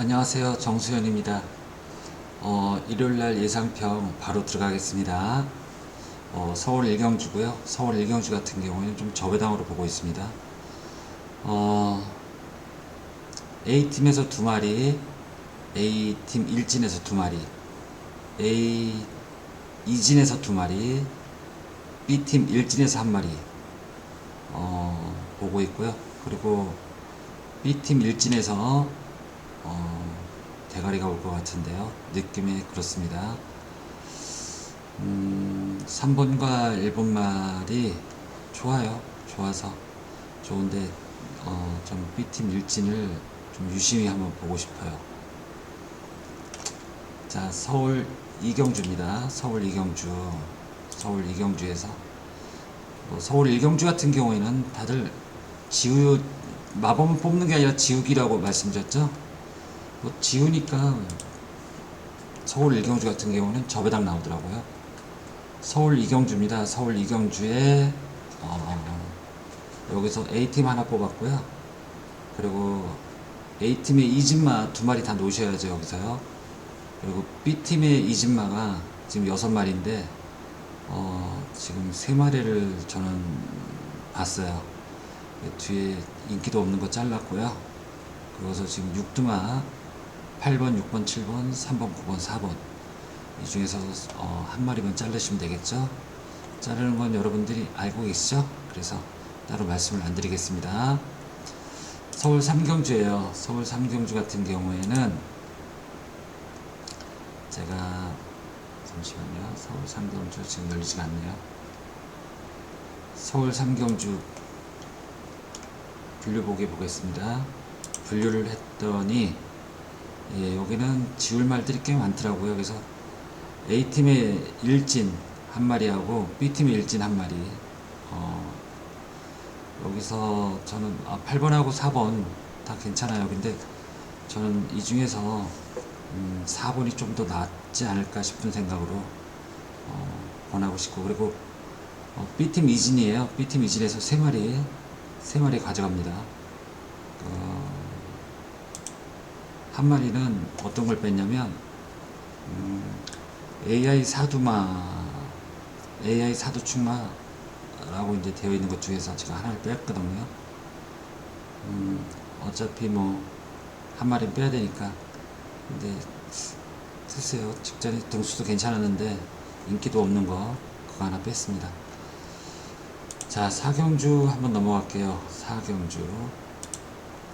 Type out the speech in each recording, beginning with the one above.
안녕하세요. 정수현입니다. 어, 일요일날 예상평 바로 들어가겠습니다. 어, 서울 일경주고요. 서울 일경주 같은 경우에는 좀 저배당으로 보고 있습니다. 어, A팀에서 두 마리, A팀 일진에서 두 마리, A 이진에서 두 마리, B팀 일진에서 한 마리 어, 보고 있고요. 그리고 B팀 일진에서 어, 대가리가 올 것 같은데요. 느낌이 그렇습니다. 음, 3번과 1번 말이 좋아요. 좋아서 좋은데 어, 좀 B팀 일진을 좀 유심히 한번 보고 싶어요. 자, 서울 이경주입니다. 서울 이경주. 서울 이경주에서 뭐 서울 일경주 같은 경우에는 다들 지우 마법은 뽑는 게 아니라 지우기라고 말씀드렸죠. 뭐 지우니까 서울 일경주 같은 경우는 저배당 나오더라고요. 서울 이경주입니다. 서울 이경주에 어, 여기서 A팀 하나 뽑았고요. 그리고 A팀의 이진마 두 마리 다 놓으셔야죠 여기서요. 그리고 B팀의 이진마가 지금 여섯 마리인데 어, 지금 세 마리를 저는 봤어요. 뒤에 인기도 없는 거 잘랐고요. 그래서 지금 6두마 8번, 6번, 7번, 3번, 9번, 4번 이 중에서 어, 한 마리만 자르시면 되겠죠. 자르는 건 여러분들이 알고 계시죠? 그래서 따로 말씀을 안 드리겠습니다. 서울 삼경주예요. 서울 삼경주 같은 경우에는 제가 잠시만요. 서울 삼경주 지금 열리지가 않네요. 서울 삼경주 분류 보기 보겠습니다. 분류를 했더니 예, 여기는 지울 말들이 꽤 많더라고요. 그래서 A팀의 일진 한 마리하고 B팀의 일진 한 마리. 어, 여기서 저는 아, 8번하고 4번 다 괜찮아요. 근데 저는 이 중에서 음, 4번이 좀 더 낫지 않을까 싶은 생각으로 어, 권하고 싶고 그리고 어, B팀 이진이에요. B팀 이진에서 세 마리 세 마리 가져갑니다. 어, 한 마리는 어떤 걸 뺐냐면 음, AI 사두마 AI 사두충마라고 이제 되어 있는 것 중에서 제가 하나를 뺐거든요. 음, 어차피 뭐 한 마리 빼야 되니까 근데 글쎄요 직전에 등수도 괜찮았는데 인기도 없는 거 그거 하나 뺐습니다. 자 사경주 한번 넘어갈게요. 사경주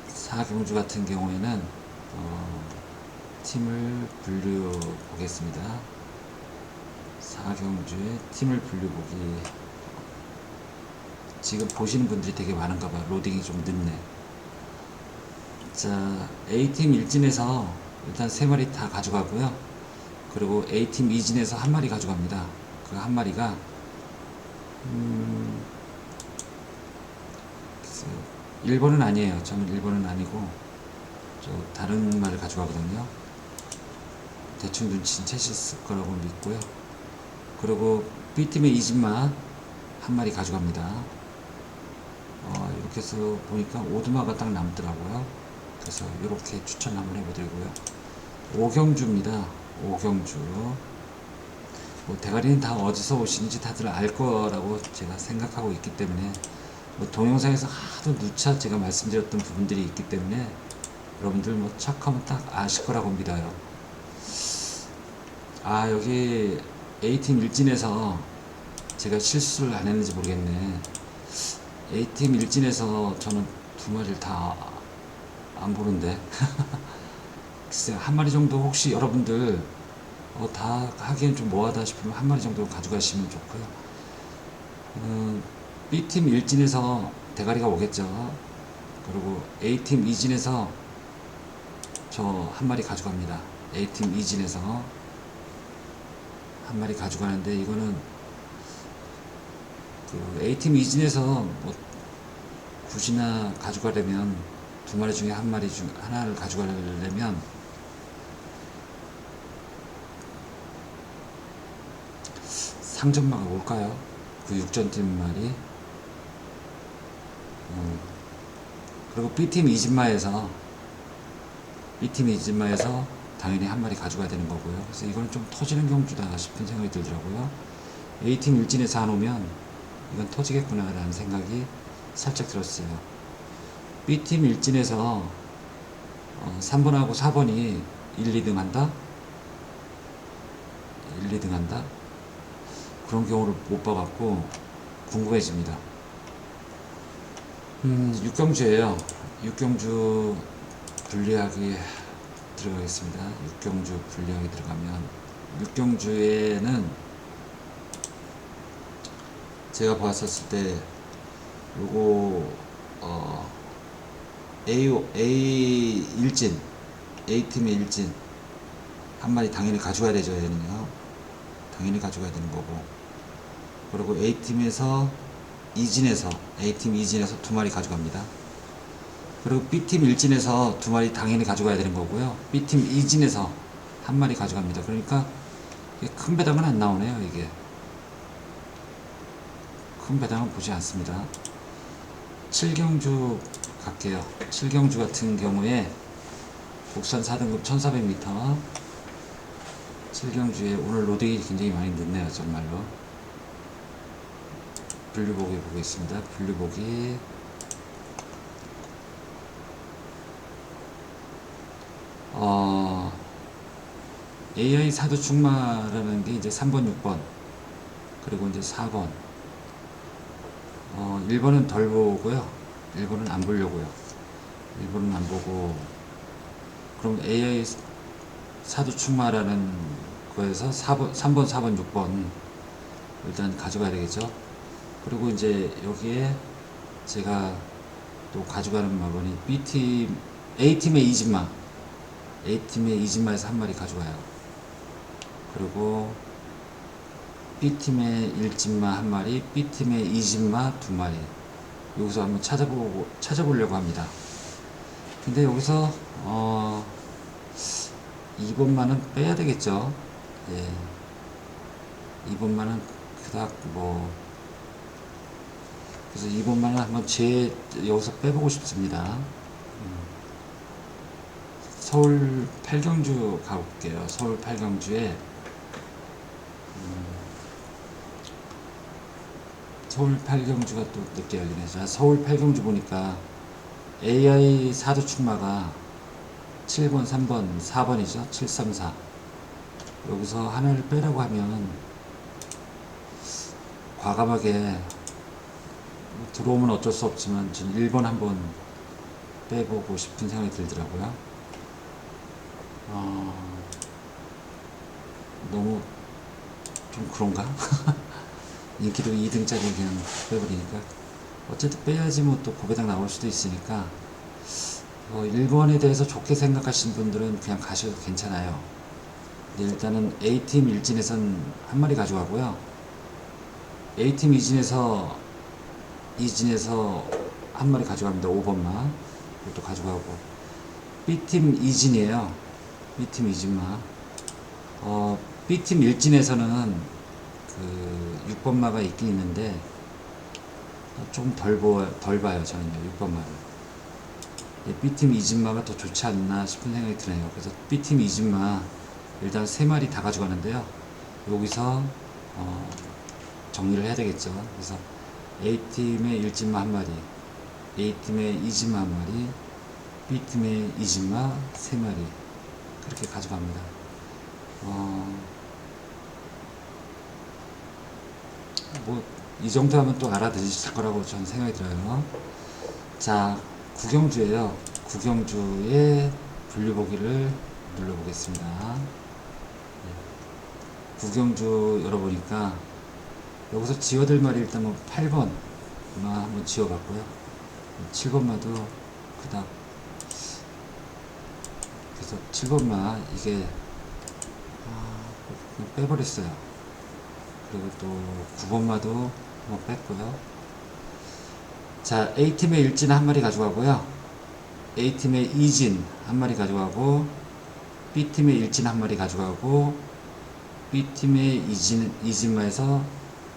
사경주 같은 경우에는 어, 팀을 분류 보겠습니다. 사경주의 팀을 분류 보기 지금 보시는 분들이 되게 많은가 봐요. 로딩이 좀 늦네. 자 A팀 일진에서 일단 세 마리 다 가져가고요. 그리고 A팀 이진에서 한 마리 가져갑니다. 그 한 마리가 음, 글쎄요. 1번은 아니에요. 저는 1번은 아니고 저 다른 말을 가져가거든요. 대충 눈치는 채셨을 거라고 믿고요. 그리고 B팀의 이진마 한 마리 가져갑니다. 어, 이렇게 해서 보니까 오두마가 딱 남더라고요. 그래서 이렇게 추천 한번 해보드리고요. 오경주입니다. 오경주. 뭐 대가리는 다 어디서 오시는지 다들 알 거라고 제가 생각하고 있기 때문에 뭐 동영상에서 하도 누차 제가 말씀드렸던 부분들이 있기 때문에 여러분들 뭐 척하면 딱 아실 거라고 믿어요. 아 여기 A팀 일진에서 제가 실수를 안 했는지 모르겠네. A팀 일진에서 저는 두 마리를 다 안 보는데 글쎄 한 마리 정도 혹시 여러분들 어, 다 하기엔 좀 뭐하다 싶으면 한 마리 정도 가져가시면 좋고요. 음, B팀 일진에서 대가리가 오겠죠. 그리고 A팀 이진에서 저 한 마리 가져갑니다. A팀 이진에서 한 마리 가져가는데 이거는 그 A팀 이진에서 뭐 굳이나 가져가려면 두 마리 중에 한 마리 중 하나를 가져가려면 상점마가 올까요? 그 육전팀 말이 음. 그리고 B팀 이진마에서 B팀 이진마에서 당연히 한 마리 가져가야 되는 거고요. 그래서 이건 좀 터지는 경주다 싶은 생각이 들더라고요. A팀 일진에서 안 오면 이건 터지겠구나라는 생각이 살짝 들었어요. B팀 일진에서 어, 3번하고 4번이 1, 2등 한다? 1, 2등 한다? 그런 경우를 못 봐갖고 궁금해집니다. 음, 육경주예요. 육경주 분리하기 들어가겠습니다. 육경주 분리하기 들어가면 육경주에는 제가 봤었을 때 요거 어 A A 일진 A 팀의 일진 한 마리 당연히 가져가야 되죠 얘는요. 당연히 가져가야 되는 거고 그리고 A 팀에서 이진에서 A 팀 이진에서 두 마리 가져갑니다. 그리고 B팀 일진에서 두 마리 당연히 가져가야 되는 거고요. B팀 이진에서 한 마리 가져갑니다. 그러니까 큰 배당은 안 나오네요, 이게. 큰 배당은 보지 않습니다. 칠경주 갈게요. 칠경주 같은 경우에 국산 4등급 1400m 칠경주에 오늘 로딩이 굉장히 많이 늦네요, 정말로. 분류보기 보겠습니다. 분류보기 어, AI 사도 충마라는 게 이제 3번, 6번, 그리고 이제 4번. 어, 1번은 덜 보고요. 1번은 안 보려고요. 1번은 안 보고, 그럼 AI 사도 충마라는 거에서 4번, 3번, 4번, 6번 일단 가져가야 되겠죠. 그리고 이제 여기에 제가 또 가져가는 마번이 B팀, A팀의 이진마. A팀의 이진마에서 한 마리 가져가요. 그리고 B팀의 일진마 한 마리, B팀의 이진마 두 마리. 여기서 한번 찾아보고, 찾아보려고 합니다. 근데 여기서, 어, 2번만은 빼야 되겠죠. 예. 2번만은 그닥 뭐, 그래서 2번만은 한번 제, 여기서 빼보고 싶습니다. 서울 팔경주 가볼게요. 서울 팔경주에 음, 서울 팔경주가 또 늦게 열리네. 자, 서울 팔경주 보니까 AI 사도 충마가 7번, 3번, 4번이죠. 734. 여기서 하나를 빼라고 하면 과감하게 뭐 들어오면 어쩔 수 없지만 전 1번 한번 빼보고 싶은 생각이 들더라고요. 어, 너무 좀 그런가? 인기도 2등짜리 그냥 빼버리니까 어쨌든 빼야지 뭐 또 고배당 나올 수도 있으니까 어, 1번에 대해서 좋게 생각하시는 분들은 그냥 가셔도 괜찮아요. 근데 일단은 A팀 일진에선 한 마리 가져가고요. A팀 이진에서 이진에서 한 마리 가져갑니다. 5번만 이것도 가져가고 B팀 이진이에요. B팀 이진마. 어, B팀 일진에서는 그 6번마가 있긴 있는데 좀덜 보, 덜 봐요 저는요 6번마를. 예, B팀 이진마가 더 좋지 않나 싶은 생각이 드네요. 그래서 B팀 이진마 일단 세 마리 다 가져가는데요. 여기서 어, 정리를 해야 되겠죠. 그래서 A팀의 일진마 한 마리, A팀의 이진마 한 마리, B팀의 이진마 세 마리 그렇게 가져갑니다. 어, 뭐, 이 정도 하면 또 알아들으실 거라고 저는 생각이 들어요. 자, 구경주예요. 구경주의 분류 보기를 눌러보겠습니다. 네. 구경주 열어보니까 여기서 지워들 말이 일단 뭐 8번 마 한번 지워봤고요. 7번마도 그닥 그래서 7번마 이게 아, 그냥 빼버렸어요. 그리고 또 9번마도 한번 뺐고요. 자, A팀의 일진 한 마리 가져가고요. A팀의 이진 한 마리 가져가고 B팀의 일진 한 마리 가져가고 B팀의 이진, 이진마에서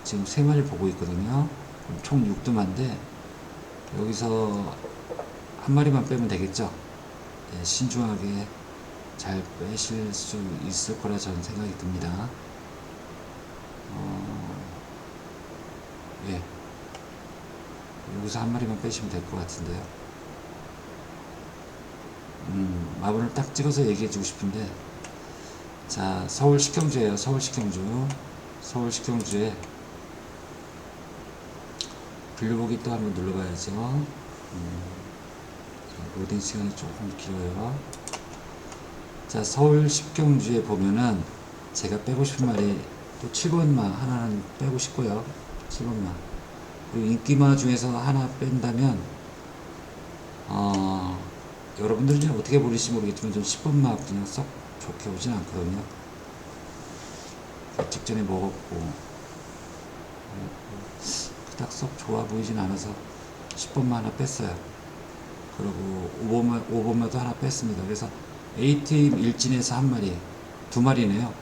지금 세 마리 보고 있거든요. 그럼 총 6두마인데 여기서 한 마리만 빼면 되겠죠. 예, 신중하게 잘 빼실 수 있을 거라 저는 생각이 듭니다. 어, 예. 여기서 한 마리만 빼시면 될 것 같은데요. 음, 마블을 딱 찍어서 얘기해 주고 싶은데, 자, 서울 식경주예요. 서울 식경주. 서울 식경주에 분류보기 또 한번 눌러봐야죠. 음, 자, 로딩 시간이 조금 길어요. 자, 서울 식경주에 보면은 제가 빼고 싶은 말이 또 7번마 하나는 빼고 싶고요. 7번마. 그리고 인기마 중에서 하나 뺀다면, 어, 여러분들은 이제 어떻게 보실지 모르겠지만 좀 10번마 그냥 썩 좋게 오진 않거든요. 직전에 먹었고, 그닥 썩 좋아 보이진 않아서 10번마 하나 뺐어요. 그리고 5번마, 5번마도 하나 뺐습니다. 그래서 A팀 일진에서 한 마리, 두 마리네요.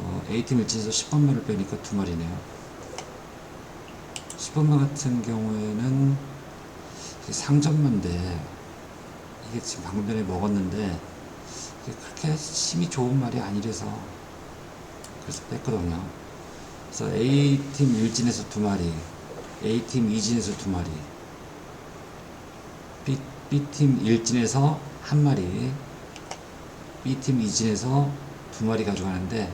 어, A팀 일진에서 10번마를 빼니까 두 마리네요. 10번마 같은 경우에는 상점만데 이게 지금 방금 전에 먹었는데 그렇게 힘이 좋은 말이 아니라서 그래서 뺐거든요. 그래서 A팀 일진에서 두 마리, A팀 이진에서 두 마리, B, B팀 일진에서 한 마리, B팀 이진에서 두 마리 가져가는데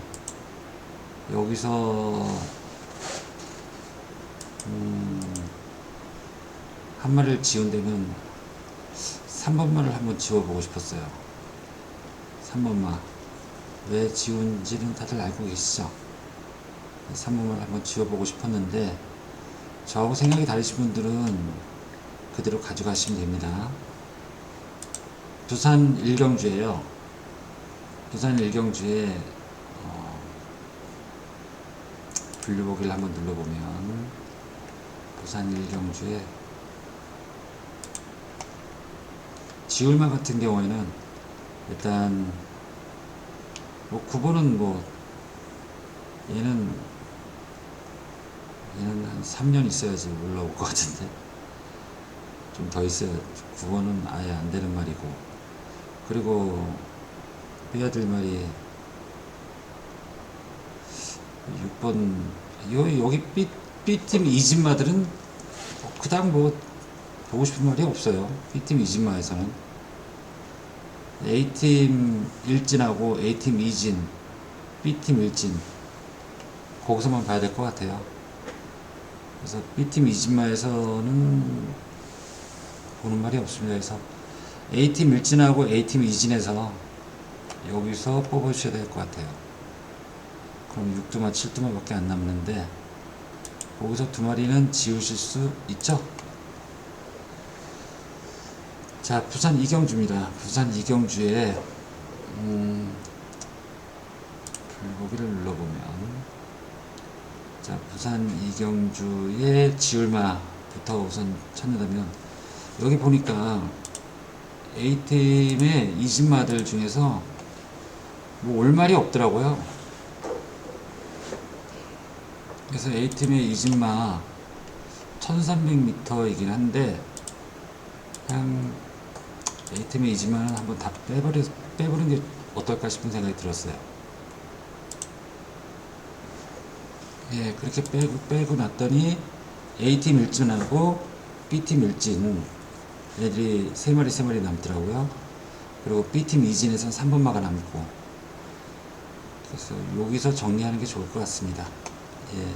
여기서 음, 한 마리를 지운다면 3번마를 한번 지워보고 싶었어요. 3번마. 왜 지운지는 다들 알고 계시죠? 3번마를 한번 지워보고 싶었는데 저하고 생각이 다르신 분들은 그대로 가져가시면 됩니다. 부산 일경주예요. 부산 일경주에 어, 분류보기를 한번 눌러보면 부산 일경주에 지울마 같은 경우에는 일단 뭐 9번은 뭐 얘는 얘는 한 3년 있어야지 올라올 것 같은데 좀 더 있어야 9번은 아예 안 되는 말이고. 그리고 빼야 될 말이 6번 요 여기 B팀 이진마들은 그닥 뭐 보고 싶은 말이 없어요. B팀 이진마에서는. A팀 일진하고 A팀 이진 B팀 일진. 거기서만 봐야 될 것 같아요. 그래서 B팀 이진마에서는 보는 말이 없습니다. 그래서 A팀 일진하고 A팀 이진에서 여기서 뽑아주셔야 될 것 같아요. 그럼 6두마, 7두마 밖에 안 남는데 거기서 두 마리는 지우실 수 있죠? 자, 부산 이경주입니다. 부산 이경주에 음, 불고기를 눌러보면 자, 부산 이경주의 지울마부터 우선 찾는다면 여기 보니까 A팀의 이진마들 중에서 뭐 올 말이 없더라고요. 그래서 A팀의 이진마 1300m이긴 한데 그냥 A팀의 이진마는 한번 다 빼버려, 빼버린 게 어떨까 싶은 생각이 들었어요. 예, 그렇게 빼고, 빼고 났더니 A팀 일진하고 B팀 일진 애들이 세 마리 세 마리 남더라고요. 그리고 B팀 이진에선 3번마가 남고 그래서 여기서 정리하는 게 좋을 것 같습니다. 예.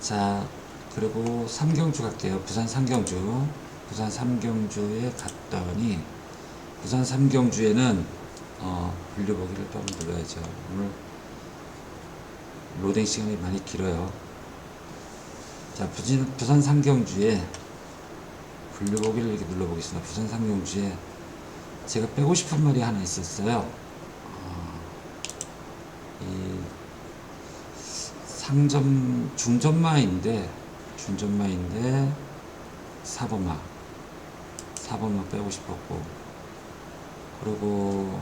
자 그리고 삼경주 갈게요. 부산 삼경주 부산 삼경주에 갔더니 부산 삼경주에는 어, 분류보기를 또 한번 눌러야죠. 오늘 로딩 시간이 많이 길어요. 자, 부진, 부산 상경주에 분류보기를 이렇게 눌러보겠습니다. 부산 상경주에 제가 빼고 싶은 말이 하나 있었어요. 어, 이 상점, 중점마인데, 중점마인데, 4번마. 4번마 빼고 싶었고, 그리고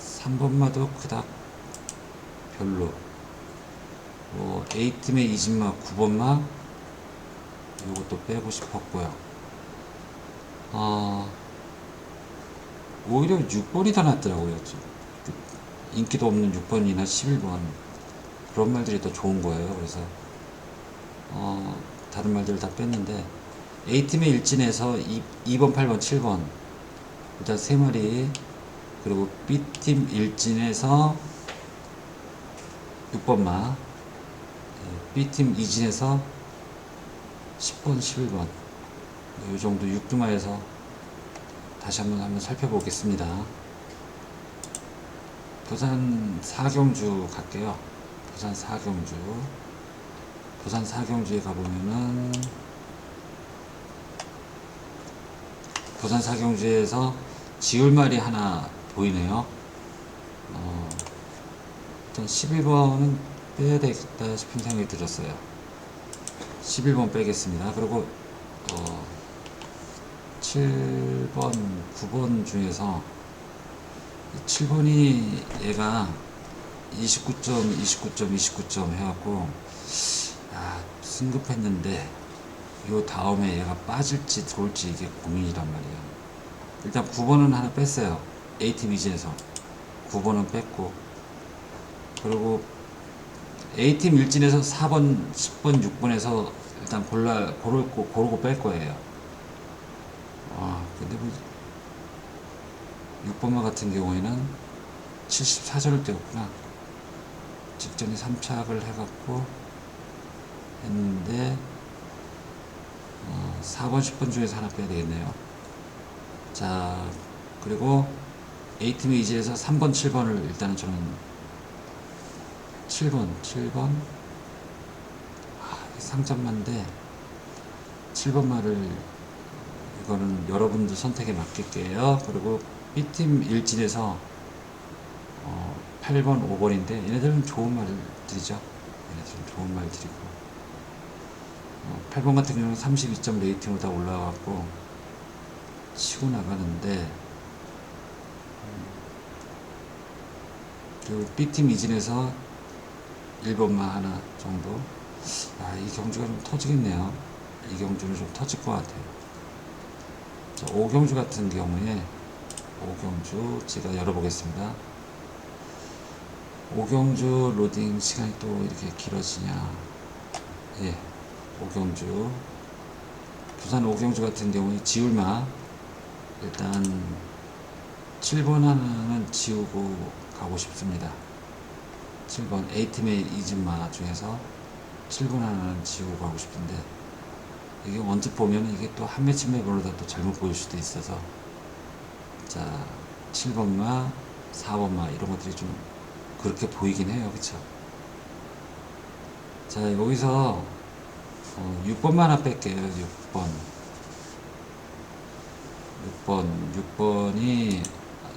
3번마도 그닥 별로. 뭐 A팀의 이진마 9번마 요것도 빼고 싶었고요. 어, 오히려 6번이 더 낫더라고요. 인기도 없는 6번이나 11번 그런 말들이 더 좋은 거예요. 그래서 어, 다른 말들을 다 뺐는데 A팀의 일진에서 2, 번 8번, 7번 일단 세 마리 그리고 B팀 일진에서 6번마 예, B팀 이진에서 10번, 11번 이 정도 6두마에서 다시 한번 한번 살펴보겠습니다. 부산 사경주 갈게요. 부산 사경주. 부산 사경주에 가보면은 부산 사경주에서 지울말이 하나 보이네요. 어, 일단 11번은 빼야 되겠다 싶은 생각이 들었어요. 11번 빼겠습니다. 그리고 어, 7번, 9번 중에서 7번이 얘가 29점, 29점, 29점 해갖고 아, 승급했는데 요 다음에 얘가 빠질지 들어올지 이게 고민이란 말이야. 일단 9번은 하나 뺐어요. A팀 이진에서 9번은 뺐고 그리고 A팀 일진에서 4번, 10번, 6번에서 일단 골라 고르고 고르고 뺄 거예요. 아 근데 뭐 6번마 같은 경우에는 74전을 뛰었구나. 직전에 3착을 해갖고 했는데 어, 4번, 10번 중에서 하나 빼야 되겠네요. 자, 그리고 A팀의 이지에서 3번, 7번을 일단은 저는 7번, 7번 아, 상점만데 7번 말을 이거는 여러분들 선택에 맡길게요. 그리고 B팀 일진에서 어, 8번, 5번인데 얘네들은 좋은 말들이죠. 얘네들은 좋은 말들이고 어, 8번 같은 경우는 32점 레이팅으로 다 올라가고 치고 나가는데 음, 그리고 B팀 이진에서 1번만 하나 정도 아, 이 경주가 좀 터지겠네요. 이 경주는 좀 터질 것 같아요. 자, 5경주 같은 경우에 오경주 제가 열어보겠습니다. 오경주 로딩 시간이 또 이렇게 길어지냐? 예, 오경주 부산 오경주 같은 경우에 지울마 일단 7번 하나는 지우고 가고 싶습니다. 7번 A팀의 이진마 중에서 7번 하나는 지우고 가고 싶은데 이게 언뜻 보면 이게 또 한 매치 매번으로 또 잘못 보일 수도 있어서 자, 7번마, 4번마 이런 것들이 좀 그렇게 보이긴 해요. 그쵸? 자, 여기서 어, 6번만 하나 뺄게요. 6번. 6번. 6번이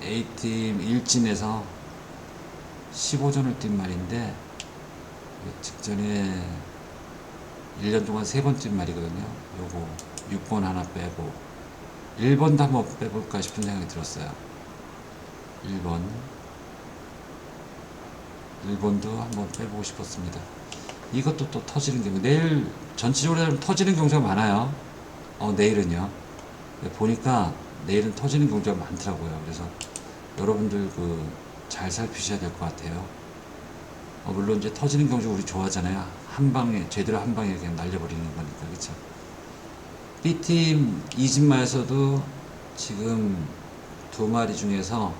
A팀 일진에서 15전을 뛴 말인데 직전에 1년 동안 세번뛴 말이거든요. 요거 6번 하나 빼고 1번도 한번 빼볼까 싶은 생각이 들었어요. 1번. 1번도 한번 빼보고 싶었습니다. 이것도 또 터지는 경우, 내일 전체적으로 터지는 경우가 많아요. 어, 내일은요. 네, 보니까 내일은 터지는 경우가 많더라고요. 그래서 여러분들 그 잘 살피셔야 될 것 같아요. 어, 물론 이제 터지는 경주 우리 좋아하잖아요. 한 방에, 제대로 한 방에 그냥 날려버리는 거니까, 그쵸? B팀 이진마에서도 지금 두 마리 중에서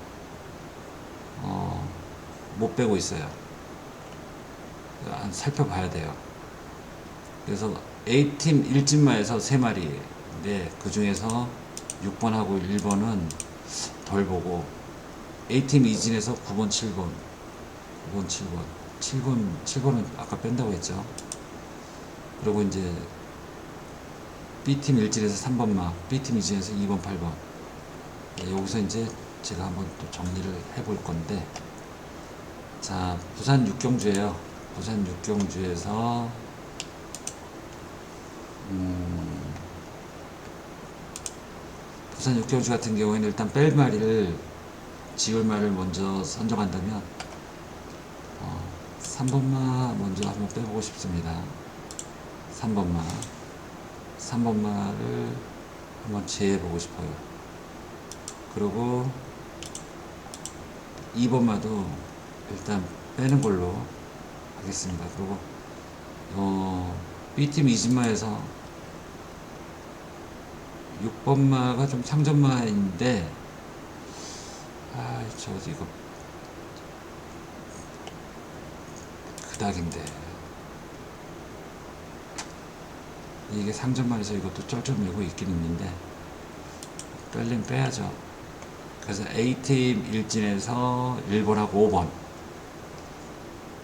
어, 못 빼고 있어요. 한 살펴봐야 돼요. 그래서 A팀 일진마에서 세 마리인데 그 중에서 6번하고 1번은 덜 보고 A팀 이진에서 9번, 7번, 9번, 7번, 7번, 7번은 아까 뺀다고 했죠. 그리고 이제 B팀 일진에서 3번마, B팀 이진에서 2번, 8번. 네, 여기서 이제 제가 한번 또 정리를 해볼 건데, 자, 부산 육경주예요. 부산 육경주에서 음, 부산 육경주 같은 경우에는 일단 뺄 마리를 지울 말을 먼저 선정한다면 어, 3번마 먼저 한번 빼보고 싶습니다. 3번마 3번마를 한번 제해보고 싶어요. 그리고 2번마도 일단 빼는 걸로 하겠습니다. 그리고 어, B팀 이진마에서 6번마가 좀 상전마인데 아, 저 이거 그닥인데 이게 상전마에서 이것도 쩔쩔매고 있긴 있는데 뺄린 빼야죠. 그래서 A팀 일진에서 1번하고 5번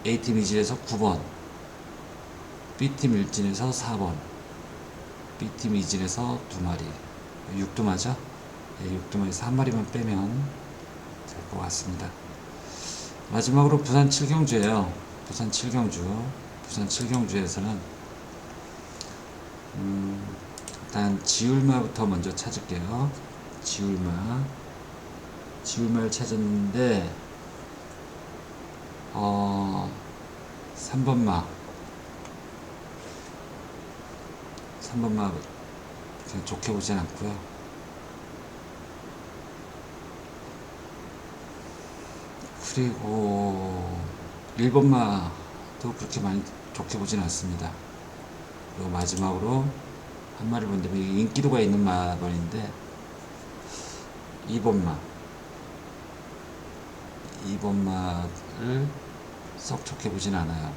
A팀 이진에서 9번 B팀 일진에서 4번 B팀 이진에서 두 마리 육두마죠? 예, 육두마에서 한 마리만 빼면 될 것 같습니다. 마지막으로 부산 칠경주예요. 부산 칠경주. 부산 칠경주에서는 음, 일단 지울마부터 먼저 찾을게요. 지울마. 지울마를 찾았는데 어 3번마 3번마 그냥 좋게 보진 않고요. 그리고 1번마도 그렇게 많이 좋게 보진 않습니다. 그리고 마지막으로 한 마리 본다면 인기도가 있는 마번인데 2번마 2번마를 썩 좋게 보진 않아요.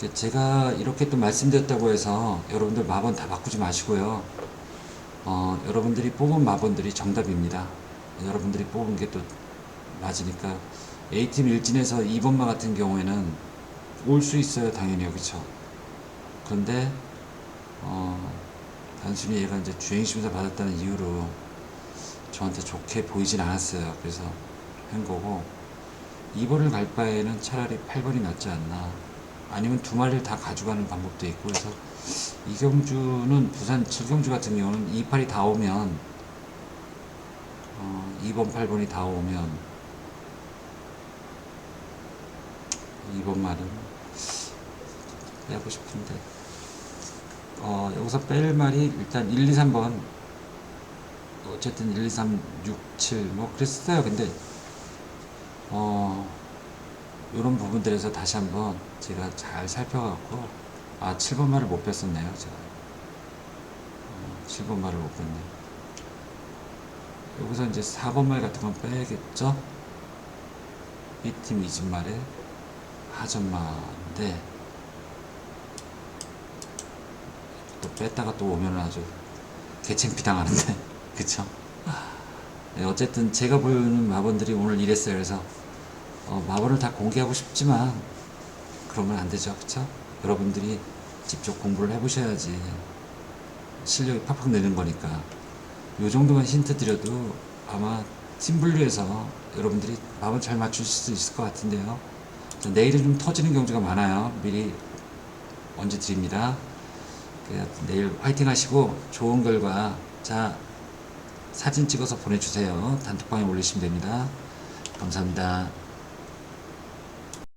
그 제가 이렇게 또 말씀드렸다고 해서 여러분들 마번 다 바꾸지 마시고요. 어, 여러분들이 뽑은 마번들이 정답입니다. 여러분들이 뽑은 게 또 맞으니까 A팀 일진에서 2번마 같은 경우에는 올 수 있어요. 당연히 그렇죠. 그런데 어, 단순히 얘가 이제 주행심사 받았다는 이유로 저한테 좋게 보이진 않았어요. 그래서 한 거고 2번을 갈 바에는 차라리 8번이 낫지 않나. 아니면 두 마리를 다 가져가는 방법도 있고 그래서 이경주는 부산 칠경주 같은 경우는 2팔이 다 오면 어, 2번, 8번이 다 오면 2번 말은 빼고 싶은데. 어, 여기서 뺄 말이 일단 1, 2, 3번. 어쨌든 1, 2, 3, 6, 7 뭐 그랬어요. 근데 어 이런 부분들에서 다시 한번 제가 잘 살펴갖고 아 7번 말을 못 뺐었네요 제가. 어, 7번 말을 못 뺐네. 여기서 이제 4번 말 같은 건 빼야겠죠? B팀 이집 말에 하전마인데 또 뺐다가 또 오면 아주 개챙피 당하는데. 그쵸? 네, 어쨌든 제가 보는 마번들이 오늘 이랬어요. 그래서 어, 마번을 다 공개하고 싶지만 그러면 안 되죠. 그쵸? 여러분들이 직접 공부를 해보셔야지 실력이 팍팍 느는 거니까. 요 정도만 힌트 드려도 아마 팀 분류에서 여러분들이 마번 잘 맞추실 수 있을 것 같은데요. 자, 내일은 좀 터지는 경우가 많아요. 미리 언제 드립니다. 그 내일 화이팅 하시고 좋은 결과 자 사진 찍어서 보내주세요. 단톡방에 올리시면 됩니다. 감사합니다